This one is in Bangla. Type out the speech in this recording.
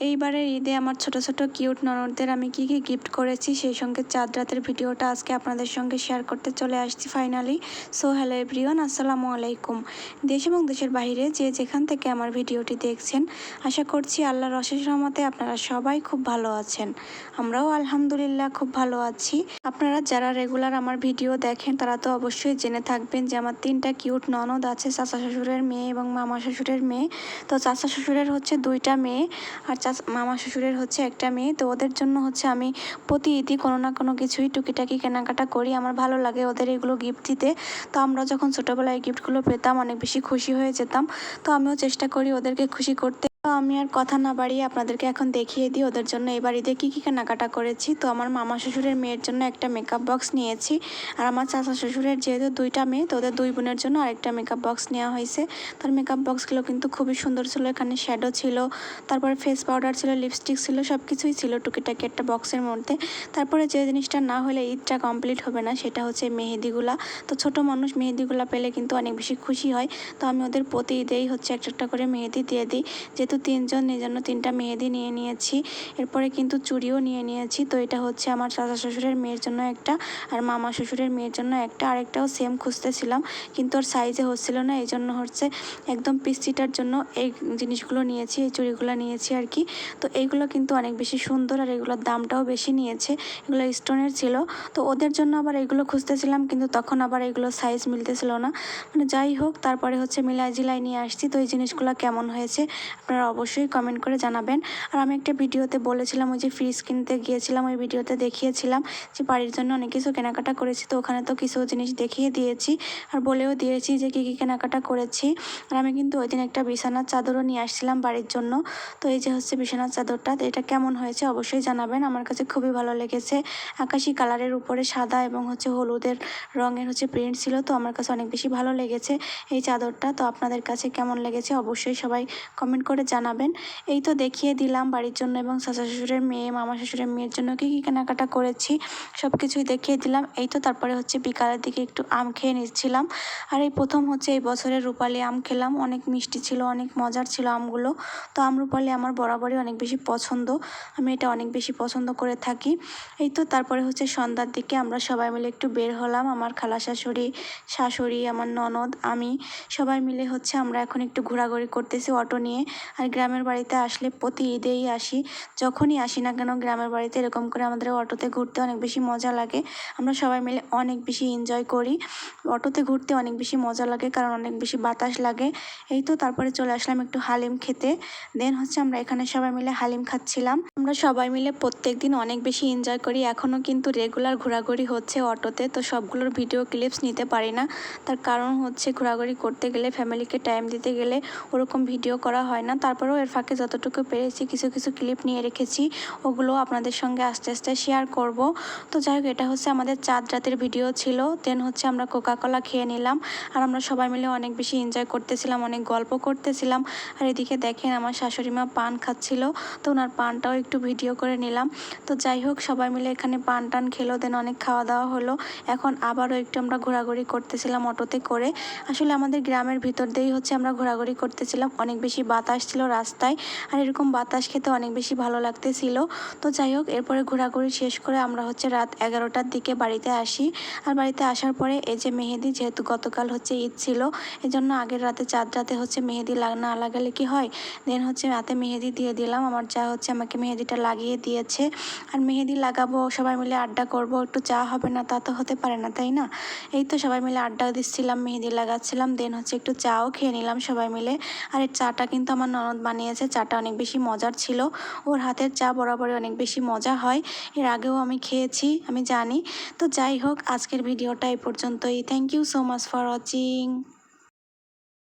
এইবারের ঈদে আমার ছোট ছোট কিউট ননদদের আমি কি কি গিফট করেছি? সেই সঙ্গে চাঁদ রাতের ভিডিওটা আজকে আপনাদের সঙ্গে শেয়ার করতে চলে আসছি ফাইনালি সো হ্যালো এভরিওয়ান আসসালামু আলাইকুম। দেশ এবং দেশের বাইরে যে যেখান থেকে আমার ভিডিওটি দেখছেন, আশা করছি আল্লাহর অশেষ রহমতে আপনারা সবাই খুব ভালো আছেন। আমরাও আলহামদুলিল্লাহ খুব ভালো আছি। আপনারা যারা রেগুলার আমার ভিডিও দেখেন, তারা তো অবশ্যই জেনে থাকবেন যে আমার তিনটা কিউট ননদ আছে, চাচা শ্বশুরের মেয়ে এবং মামা শ্বশুরের মেয়ে। তো চাচা শ্বশুরের হচ্ছে দুইটা মেয়ে, আর মামা শ্বশুরের হচ্ছে একটা মেয়ে, তো ওদের জন্য হচ্ছে আমি প্রতি ইতি কোনো না কোনো কিছুই টুকিটাকি কেনাকাটা করি। আমার ভালো লাগে ওদের এগুলো গিফট দিতে। তো আমরা যখন ছোটোবেলায় গিফটগুলো পেতাম, অনেক বেশি খুশি হয়ে যেতাম। তো আমিও চেষ্টা করি ওদেরকে খুশি করতে। আমি আর কথা না বাড়িয়ে আপনাদেরকে এখন দেখিয়ে দিই, ওদের জন্য এই বাড়িতে কী কী কেনাকাটা করেছি। তো আমার মামা শ্বশুরের মেয়ের জন্য একটা মেকআপ বক্স নিয়েছি, আর আমার চাচা শ্বশুরের যেহেতু দুইটা মেয়ে, তো ওদের দুই বোনের জন্য আরেকটা মেকআপ বক্স নেওয়া হয়েছে। তার মেকআপ বক্সগুলো কিন্তু খুবই সুন্দর ছিল, এখানে শ্যাডো ছিল, তারপর ফেস পাউডার ছিল লিপস্টিক ছিল সব কিছুই ছিল টুকিটাকি একটা বক্সের মধ্যে। তারপরে যে জিনিসটা না হলে ঈদটা কমপ্লিট হবে না, সেটা হচ্ছে মেহেদিগুলা। তো ছোট মানুষ মেহেদিগুলা পেলে কিন্তু অনেক বেশি খুশি হয়। তো আমি ওদের প্রতি ঈদেই হচ্ছে একটা একটা করে মেহেদি দিয়ে দিই। যেহেতু তিনজন এই জন্য তিনটা মেহেদি নিয়ে নিয়েছি। এরপরে কিন্তু চুড়িও নিয়ে নিয়েছি। তো এটা হচ্ছে আমার চাচা শ্বশুরের মেয়ের জন্য একটা আর মামা শ্বশুরের মেয়ের জন্য একটা। আরেকটাও সেম খুঁজতেছিলাম, কিন্তু ওর সাইজে হচ্ছিল না। এই জন্য হচ্ছে একদম পিস্তিটার জন্য এই জিনিসগুলো নিয়েছি, এই চুড়িগুলো নিয়েছি আর কি। তো এইগুলো কিন্তু অনেক বেশি সুন্দর আর এগুলোর দামটাও বেশি নিয়েছে। এগুলো স্টোনের ছিল। তো ওদের জন্য আবার এগুলো খুঁজতেছিলাম, কিন্তু তখন আবার এগুলো সাইজ মিলতেছিল না। মানে যাই হোক, তারপরে হচ্ছে মিলাই জিলাই নিয়ে আসছি। তো এই জিনিসগুলো কেমন হয়েছে? আপনারা অবশ্যই কমেন্ট করে জানাবেন। আর আমি একটা ভিডিওতে বলেছিলাম, ওই যে ফ্রিজ কিনতে গিয়েছিলাম, ওই ভিডিওতে দেখিয়েছিলাম যে বাড়ির জন্য অনেক কিছু কেনাকাটা করেছি। তো ওখানে তো কিছু জিনিস দেখিয়ে দিয়েছি আর বলেও দিয়েছি যে কী কী কেনাকাটা করেছি। আর আমি কিন্তু ওই দিন একটা বিছানার চাদরও নিয়ে আসছিলাম বাড়ির জন্য। তো এই যে হচ্ছে বিছানার চাদরটা এটা কেমন হয়েছে অবশ্যই জানাবেন। আমার কাছে খুবই ভালো লেগেছে। আকাশি কালারের উপরে সাদা এবং হচ্ছে হলুদের রঙের হচ্ছে প্রিন্ট ছিল, তো আমার কাছে অনেক বেশি ভালো লেগেছে এই চাদরটা। তো আপনাদের কাছে কেমন লেগেছে অবশ্যই সবাই কমেন্ট করে জানাবেন। এই তো দেখিয়ে দিলাম বাড়ির জন্য এবং চাচা শ্বশুরের মেয়ে, মামা শ্বশুরের মেয়ের জন্য কী কী কেনাকাটা করেছি সব কিছুই দেখিয়ে দিলাম। এই তো তারপরে হচ্ছে বিকালের দিকে একটু আম খেয়ে নিচ্ছিলাম। আর এই প্রথম হচ্ছে এই বছরের রূপালি আম খেলাম। অনেক মিষ্টি ছিল, অনেক মজার ছিল আমগুলো। তো আম রূপালি আমার বরাবরই অনেক বেশি পছন্দ। আমি এটা অনেক বেশি পছন্দ করে থাকি। এই তো তারপরে হচ্ছে সন্ধ্যার দিকে আমরা সবাই মিলে একটু বের হলাম। আমার খালা শাশুড়ি শাশুড়ি, আমার ননদ, আমি সবাই মিলে হচ্ছে আমরা এখন একটু ঘোরাঘুরি করতেছি অটো নিয়ে। আর গ্রামের বাড়িতে আসলে প্রতি ঈদেই আসি। যখনই আসি না কেন গ্রামের বাড়িতে এরকম করে আমাদের অটোতে ঘুরতে অনেক বেশি মজা লাগে। আমরা সবাই মিলে অনেক বেশি এনজয় করি। অটোতে ঘুরতে অনেক বেশি মজা লাগে কারণ অনেক বেশি বাতাস লাগে। এই তো তারপরে চলে আসলাম একটু হালিম খেতে। দেন হচ্ছে আমরা এখানে সবাই মিলে হালিম খাচ্ছিলাম। আমরা সবাই মিলে প্রত্যেক দিন অনেক বেশি এনজয় করি। এখনও কিন্তু রেগুলার ঘোরাঘুরি হচ্ছে অটোতে, তো সবগুলোর ভিডিও ক্লিপস নিতে পারি না। তার কারণ হচ্ছে ঘোরাঘুরি করতে গেলে ফ্যামিলিকে টাইম দিতে গেলে ওরকম ভিডিও করা হয় না। তারপরেও এর ফাঁকে যতটুকু পেরেছি, কিছু কিছু ক্লিপ নিয়ে রেখেছি, ওগুলো আপনাদের সঙ্গে আস্তে আস্তে শেয়ার করব। তো যাই হোক, এটা হচ্ছে আমাদের চাঁদ রাতের ভিডিও ছিল। দেন হচ্ছে আমরা কোকা কোলা খেয়ে নিলাম। আর আমরা সবাই মিলে অনেক বেশি এনজয় করতেছিলাম, অনেক গল্প করতেছিলাম। আর এদিকে দেখেন আমার শাশুড়ি মা পান খাচ্ছিল, তো ওনার পানটাও একটু ভিডিও করে নিলাম। তো যাই হোক, সবাই মিলে এখানে পান টান খেলো দেন অনেক খাওয়া দাওয়া হলো। এখন আবারও একটু আমরা ঘোরাঘুরি করতেছিলাম অটোতে করে। আসলে আমাদের গ্রামের ভিতর দিয়েই হচ্ছে আমরা ঘোরাঘুরি করতেছিলাম। অনেক বেশি বাতাস ছিল রাস্তায়। আর এরকম বাতাস খেতে অনেক বেশি ভালো লাগতেছিল। তো যাই হোক, এরপরে ঘোরাঘুরি শেষ করে আমরা হচ্ছে রাত এগারোটার দিকে বাড়িতে আসি। আর বাড়িতে আসার পরে এই যে মেহেদি, যেহেতু গতকাল হচ্ছে ঈদ ছিল, এজন্য আগের রাতে চাঁদ রাতে হচ্ছে মেহেদি লাগ, না লাগালে কি হয়? দেন হচ্ছে রাতে মেহেদি দিয়ে দিলাম। আমার যা হচ্ছে আমাকে মেহেদিটা লাগিয়ে দিয়েছে। আর মেহেদি লাগাবো, সবাই মিলে আড্ডা করব, একটু চা হবে না, তা তো হতে পারে না, তাই না? এই তো সবাই মিলে আড্ডা দিচ্ছিলাম, মেহেদি লাগাচ্ছিলাম, দেন হচ্ছে একটু চাও খেয়ে নিলাম সবাই মিলে। আর এই চাটা কিন্তু আমার ননদ বানিয়েছে, চাটা অনেক বেশি মজার ছিল। ওর হাতের চা বরাবরই অনেক বেশি মজা হয়। এর আগেও আমি খেয়েছি, আমি জানি। তো যাই হোক, আজকের ভিডিওটা এই পর্যন্তই। Thank you so much for watching